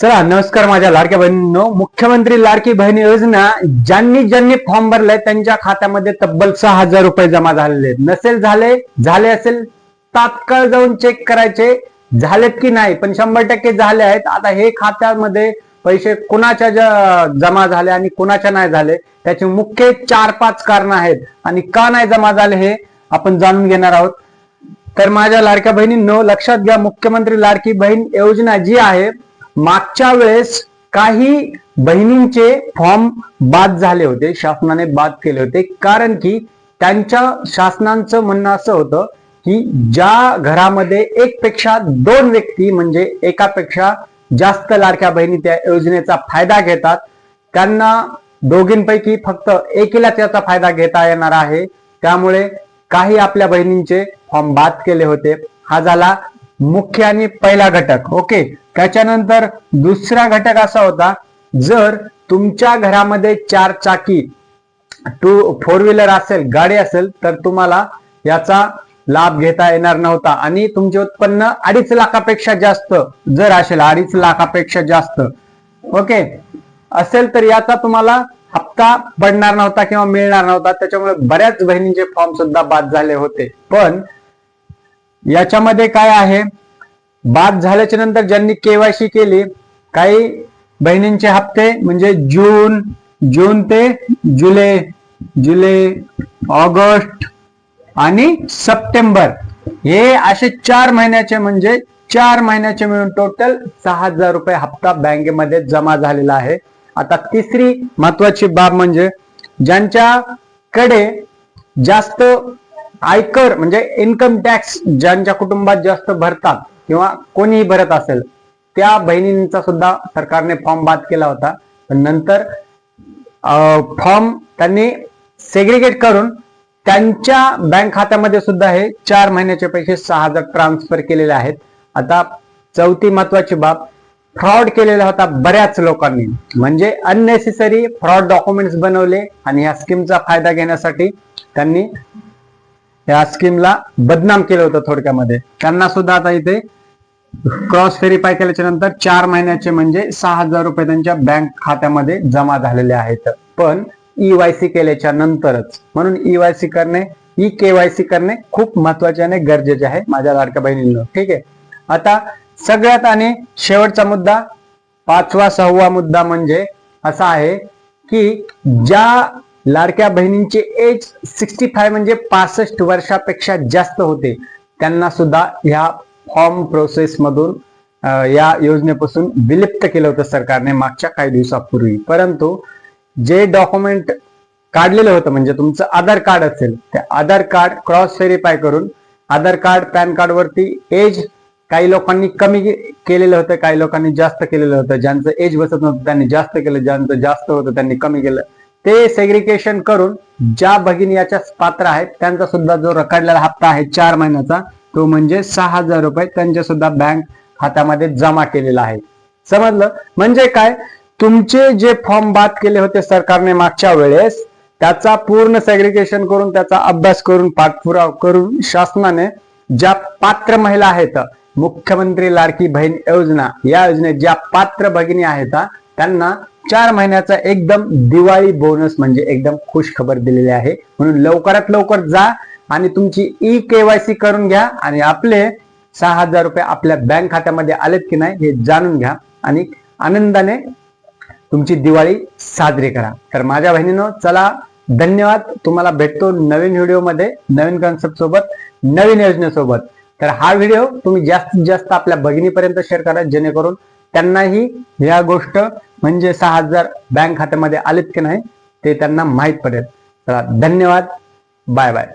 चला नमस्कार माझ्या लाडक्या बहिणींनो. मुख्यमंत्री लाडकी बहीण योजना ज्यांनी ज्यांनी फॉर्म भरलाय त्यांच्या खात्यामध्ये तब्बल सहा हजार रुपये जमा झालेले आहेत. नसेल झाले झाले असेल तात्काळ जाऊन चेक करायचे. झालेत की नाही? पण शंभर टक्के झाले आहेत. आता हे खात्यामध्ये पैसे कुणाच्या जमा झाले आणि कुणाच्या नाही झाले त्याचे मुख्य चार पाच कारण आहेत. आणि का नाही जमा झाले हे आपण जाणून घेणार आहोत. तर माझ्या लाडक्या बहिणींनो लक्षात घ्या मुख्यमंत्री लाडकी बहीण योजना जी आहे मागच्या वेळेस काही बहिणींचे फॉर्म बाद झाले होते शासनाने बाद केले होते. कारण की त्यांच्या शासनाचं म्हणणं असं होतं की ज्या घरामध्ये एक पेक्षा दोन व्यक्ती म्हणजे एकापेक्षा जास्त लाडक्या बहिणी त्या योजनेचा फायदा घेतात त्यांना दोघींपैकी फक्त एकीला त्याचा फायदा घेता येणार आहे. त्यामुळे काही आपल्या बहिणींचे फॉर्म बाद केले होते. हा झाला मुख्य आणि पहिला घटक. ओके? त्याच्यानंतर दुसरा घटक असा होता जर तुमच्या घरामध्ये चार चाकी टू फोर व्हीलर असेल गाडी असेल तर तुम्हाला याचा लाभ घेता येणार नव्हता. आणि तुमचे उत्पन्न अडीच लाखापेक्षा जास्त जर असेल अडीच लाखापेक्षा जास्त. ओके? असेल तर याचा तुम्हाला हप्ता पडणार नव्हता किंवा मिळणार नव्हता. त्याच्यामुळे बऱ्याच बहिणींचे फॉर्म सुद्धा बाद झाले होते. पण याच्यामध्ये काय आहे? बाद झाल्याच्यानंतर ज्यांनी केवायसी केली काही बहिणींचे हप्ते म्हणजे जून जून ते जुलै जुलै ऑगस्ट आणि सप्टेंबर. हे असे चार महिन्याचे म्हणजे चार महिन्याचे मिळून टोटल सहा हजार रुपये हप्ता बँकेमध्ये जमा झालेला आहे. आता तिसरी महत्वाची बाब म्हणजे ज्यांच्याकडे जास्त आयकर म्हणजे इन्कम टॅक्स ज्यांच्या कुटुंबात जास्त भरतात किंवा कोणीही भरत असेल त्या बहिणींचा सुद्धा सरकारने फॉर्म बाद केला होता. पण नंतर फॉर्म त्यांनी सेग्रिगेट करून त्यांच्या बँक खात्यामध्ये सुद्धा हे चार महिन्याचे पैसे सहा हजार ट्रान्सफर केलेले आहेत. आता चौथी महत्वाची बाब फ्रॉड केलेला होता बऱ्याच लोकांनी. म्हणजे अननेसेसरी फ्रॉड डॉक्युमेंट्स बनवले आणि या स्कीमचा फायदा घेण्यासाठी त्यांनी या स्कीमला बदनाम केलं होतं थोडक्यामध्ये. त्यांना सुद्धा आता इथे क्रॉस व्हेरीफाय केल्याच्यानंतर चार महिन्याचे म्हणजे सहा हजार रुपये त्यांच्या बँक खात्यामध्ये जमा झालेले आहेत. पण ईवायसी केल्याच्या नंतरच म्हणून ईवायसी करणे ई केवायसी करणे खूप महत्त्वाचे आणि गरजेचे आहे माझ्या लाडक्या बहिणींना. ठीक आहे? आता सगळ्यात आणि शेवटचा मुद्दा पाचवा सहावा मुद्दा म्हणजे असा आहे की ज्या लाडक्या बहिणींचे एज सिक्स्टी फाय म्हणजे पासष्ट वर्षापेक्षा जास्त होते. त्यांना सुद्धा ह्या फॉर्म प्रोसेस मधून या योजनेपासून विलिप्त केलं होतं सरकारने मागच्या काही दिवसापूर्वी. परंतु जे डॉक्युमेंट काढलेलं होतं म्हणजे तुमचं आधार कार्ड असेल त्या आधार कार्ड क्रॉस व्हेरीफाय करून आधार कार्ड पॅन कार्ड वरती एज काही लोकांनी कमी केलेलं होतं काही लोकांनी जास्त केलेलं होतं. ज्यांचं एज बसत नव्हतं त्यांनी जास्त केलं ज्यांचं जास्त होतं त्यांनी कमी केलं. ते सेग्रिगेशन करून ज्या भगिनी याच्या पात्र आहेत त्यांचा सुद्धा जो रखडलेला हप्ता आहे चार महिन्याचा तो म्हणजे सहा हजार रुपये त्यांच्या सुद्धा बँक खात्यामध्ये जमा केलेला आहे. समजलं? म्हणजे काय? तुमचे जे फॉर्म बाद केले होते सरकारने मागच्या वेळेस त्याचा पूर्ण सेग्रिगेशन करून त्याचा अभ्यास करून पाठपुरावा करून शासनाने ज्या पात्र महिला आहेत मुख्यमंत्री लाडकी बहीण योजना या योजनेत ज्या पात्र भगिनी आहेत त्यांना चार महिन्याचा एकदम दिवाळी बोनस म्हणजे एकदम खुश खबर दिलेली आहे. म्हणून लवकरात लवकर जा आणि तुमची ई केवायसी करून घ्या आणि आपले सहा हजार रुपये आपल्या बँक खात्यामध्ये आलेत की नाही हे जाणून घ्या आणि आनंदाने तुमची दिवाळी साजरी करा. तर माझ्या बहिणीनो चला धन्यवाद. तुम्हाला भेटतो नवीन व्हिडिओमध्ये नवीन कॉन्सेप्ट सोबत नवीन योजनेसोबत. तर हा व्हिडिओ तुम्ही जास्तीत जास्त आपल्या भगिनीपर्यंत शेअर करा जेणेकरून त्यांनाही या गोष्ट म्हणजे सहा हजार बँक खात्यामध्ये आलेत की नाही ते त्यांना माहीत पडेल. चला धन्यवाद. Bye bye.